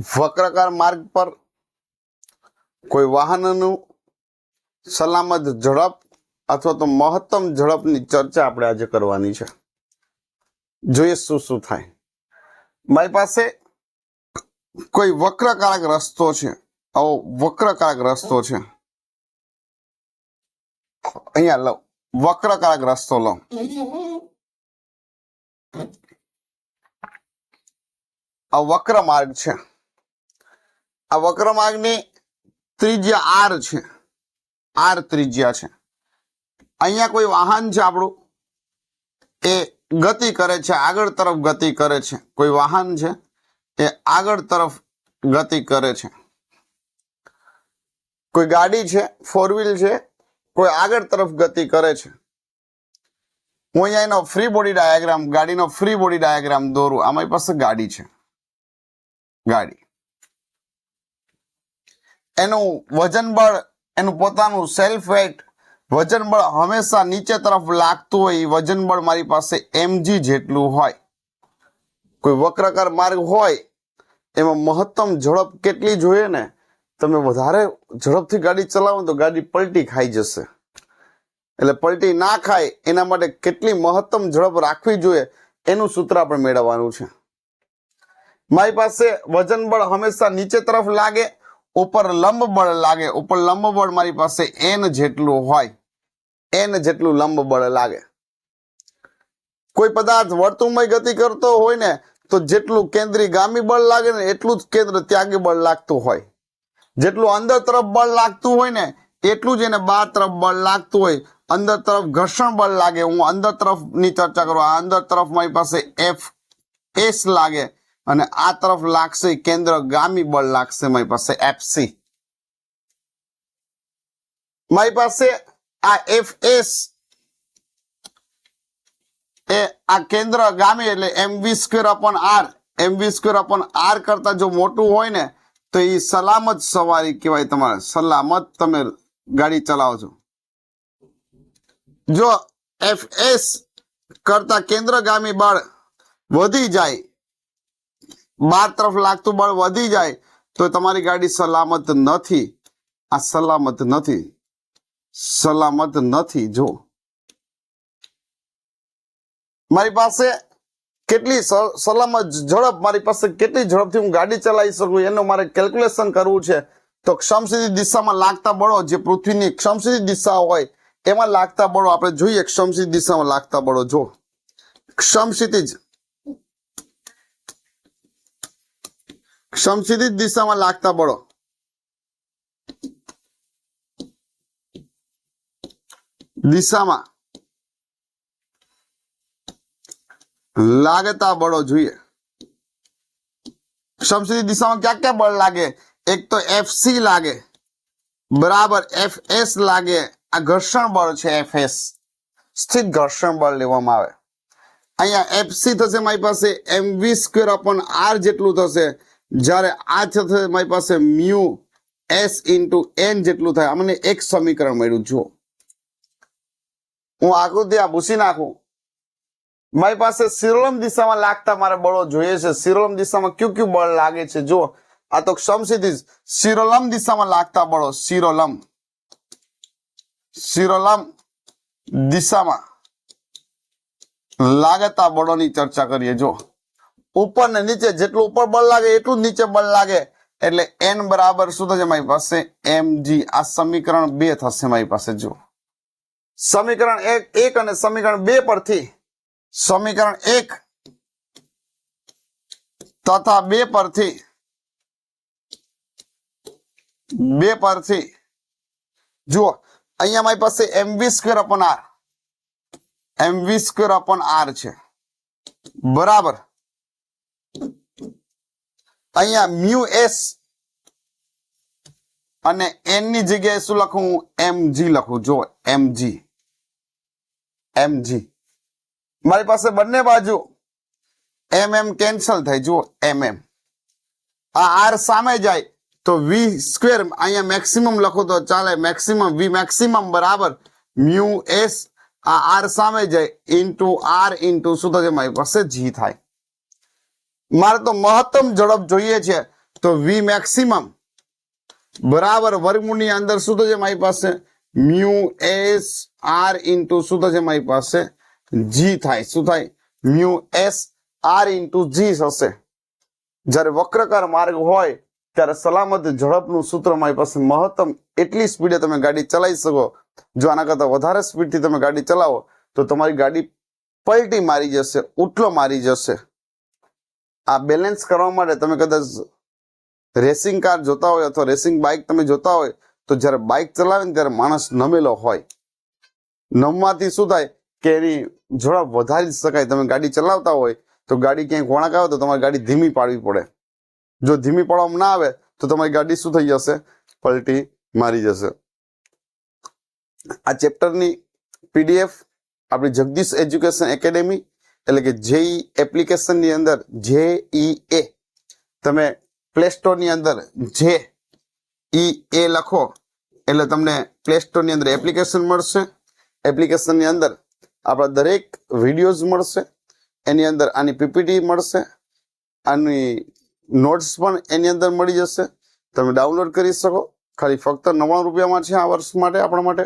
વક્રકાર માર્ગ પર કોઈ વાહનનું સલામત ઝડપ અથવા તો મહત્તમ ઝડપની ચર્ચા આપણે આજે કરવાની છે. જોઈએ શું શું થાય. મારી પાસે કોઈ વક્રકારક રસ્તો છે. આવો વક્રકારક રસ્તો છે. અહીંયા લો વક્રકારક રસ્તો લો આ વક્ર માર્ગ છે. આ વક્ર માર્ગની ત્રિજ્યા આર છે. આર ત્રિજ્યા છે. અહીંયા કોઈ વાહન છે આપણું? એ ગતિ કરે છે, આગળ તરફ ગતિ કરે છે. કોઈ વાહન છે? એ આગળ તરફ ગતિ કરે છે. કોઈ ગાડી છે? ફોર વ્હીલ છે? કોઈ આગળ તરફ ગતિ કરે છે. હું અહીંયા એનો ફ્રી બોડી ડાયાગ્રામ ગાડીનો ફ્રી બોડી ડાયાગ્રામ દોરું. અમારી પાસે ગાડી છે. ગાડી. એનું વજન બળ, એનું પોતાનું સેલ્ફ વેટ વજન હંમેશા નીચે તરફ લાગતું હોય વજન બળ મારી પાસે એમજી જેટલું હોય. કોઈ વક્રકાર માર્ગ હોય, એમાં મહત્તમ ઝડપ કેટલી જોઈએ ને? તમે વધારે ઝડપથી ગાડી ચલાવો તો ગાડી પલટી ખાઈ જશે. એટલે પલટી ના ખાય, એના માટે કેટલી મહત્તમ ઝડપ રાખવી જોઈએ, એનું સૂત્ર આપણે મેળવવાનું છે. મારી પાસે વજન બળ હંમેશા નીચે તરફ લાગે ઉપર લંબ બળ લાગે. ઉપર લંબ બળ મારી પાસે એન જેટલું હોય. એન જેટલું લંબ બળ લાગે. કોઈ પદાર્થ વર્તુળમય ગતિ કરતો હોય ને, તો જેટલું કેન્દ્રી ગામી બળ લાગે ને, એટલું જ કેન્દ્ર ત્યાગી બળ લાગતું હોય. જેટલું અંદર તરફ બળ લાગતું હોય ને, એટલું જ એને બહાર તરફ બળ લાગતું હોય. અંદર તરફ ઘર્ષણ બળ લાગે. હું અંદર તરફની ચર્ચા કરું. આ અંદર તરફ મારી પાસે એફ એસ લાગે. અને આ તરફ લાગશે કેન્દ્ર ગામી બળ લાગશે મારી પાસે એફસી મારી પાસે આ એફ એસ એ આ કેન્દ્ર ગામી એટલે M V square upon R M V square upon R કરતા જો મોટું હોય ને, તો એ સલામત સવારી કહેવાય તમારે. સલામત તમે ગાડી ચલાવો છો. જો એફ એસ કરતા કેન્દ્રગામી બળ વધી જાય બાર તરફ લાગતું બળ વધી જાય તો તમારી ગાડી સલામત નથી. આ સલામત નથી. સલામત નથી. જો. મારી પાસે કેટલી સલામત ઝડપ, મારી પાસે કેટલી ઝડપથી હું ગાડી ચલાવી શકું એનું મારે કેલ્ક્યુલેશન કરવું છે. તો ક્ષમસીધી દિશામાં લાગતા બળો જે પૃથ્વીની ક્ષમસીધી દિશા હોય, એમાં લાગતા બળો આપણે જોઈએ ક્ષમસીધી દિશામાં લાગતા બળો. જો. ક્ષમસીધી ક્ષમસીધી દિશામાં લાગતા બળો દિશામાં લાગતા બળો જોઈએ ક્ષમસીધી દિશામાં ક્યાં ક્યાં બળ લાગે એક તો એફસી લાગે બરાબર એફ એસ લાગે આ ઘર્ષણ બળ છે એફ એસ સ્થિત ઘર્ષણ બળ લેવામાં આવે અહીંયા એફસી થશે મારી પાસે M V square upon R જેટલું થશે જ્યારે આ થશે મારી પાસે મ્યુ એસ ઇન્ટુ એન જેટલું થાય અમને એક સમીકરણ મળ્યું, જુઓ. હું આકૃતિ આ ભૂસી નાખું. મારી પાસે સિરોલમ દિશામાં લાગતા મારે બળો જોઈએ છે. સિરોલમ દિશામાં ક્યુ ક્યુ બળ લાગે છે? જુઓ. આ તો ક્ષમસીધી સિરોલમ દિશામાં લાગતા બળો સિરોલમ સિરોલમ દિશામાં લાગતા બળોની ચર્ચા કરીએ જો ઉપર ને નીચે, જેટલું ઉપર બળ લાગે, એટલું જ નીચે બળ લાગે. એટલે એન બરાબર શું થશે મારી પાસે? એમ આ સમીકરણ બે થશે મારી પાસે જો સમીકરણ એક એક અને સમીકરણ બે પરથી, સમીકરણ એક તથા બે પરથી બે પરથી, જુઓ. અહીંયા મારી પાસે M V square upon R M V square upon R છે. બરાબર. અહીંયા મ્યુ એસ અને એનની જગ્યાએ શું લખું એમ જી લખું. જો એમ જી એમ જી મારી પાસે બંને બાજુ એમ એમ કેન્સલ થાય. જુઓ એમ એમ આ આર સામે જાય તો વી સ્ક્વેર અહીંયા મેક્સિમમ લખો તો ચાલે. મેક્સિમમ વી મેક્સિમમ બરાબર. મ્યુ એસ આ આર સામે જાય. ઇન્ટુ આર ઇન્ટુ શું થશે? મારી પાસે જી થાય. મારે તો મહત્તમ ઝડપ જોઈએ છે. તો વી મેક્સિમમ બરાબર વર્ગમૂળની અંદર શું થશે મારી પાસે? મ્યુ એસ આર ઇન્ટુ શું થશે મારી પાસે? જી થાય. શું થાય? Mu S R into G થશે જ્યારે વક્રકાર માર્ગ હોય, ત્યારે સલામત ઝડપનું સૂત્ર મારી પાસે મહત્તમ એટલી સ્પીડે તમે ગાડી ચલાવી શકો. જો આના કરતાં વધારે સ્પીડથી તમે ગાડી ચલાવો, તો તમારી ગાડી પલટી મારી જશે ઉટલો મારી જશે. આ બેલેન્સ કરવા માટે તમે કદાચ રેસિંગ કાર જોતા હોય અથવા રેસિંગ બાઇક તમે જોતા હોય, તો જ્યારે બાઇક ચલાવે ને ત્યારે માણસ નમેલો હોય. નમવાથી શું થાય કે એની ઝડપ વધારી શકાય. તમે ગાડી ચલાવતા હોય, તો ગાડી ક્યાંય વળાંક આવે તો તમારી ગાડી ધીમી પાડવી પડે. જો ધીમી પાડવામાં ના આવે, તો તમારી ગાડી શું થઈ જશે? પલટી મારી જશે. આ ચેપ્ટરની પીડીએફ આપણી જગદીશ એજ્યુકેશન એકેડેમી એટલે કે જેઈ એપ્લિકેશનની અંદર જે ઈ એ, તમે પ્લે સ્ટોરની અંદર જે ઈ એ લખો, એટલે તમને પ્લે સ્ટોરની અંદર એપ્લિકેશન મળશે. એપ્લિકેશનની અંદર આપણા દરેક વિડીયોઝ મળશે. એની અંદર આની પીપીટી મળશે. આની નોટ્સ પણ એની અંદર મળી જશે. તમે ડાઉનલોડ કરી શકો. ખાલી ફક્ત નવ્વાણું રૂપિયામાં છે આ વર્ષ માટે, આપણા માટે.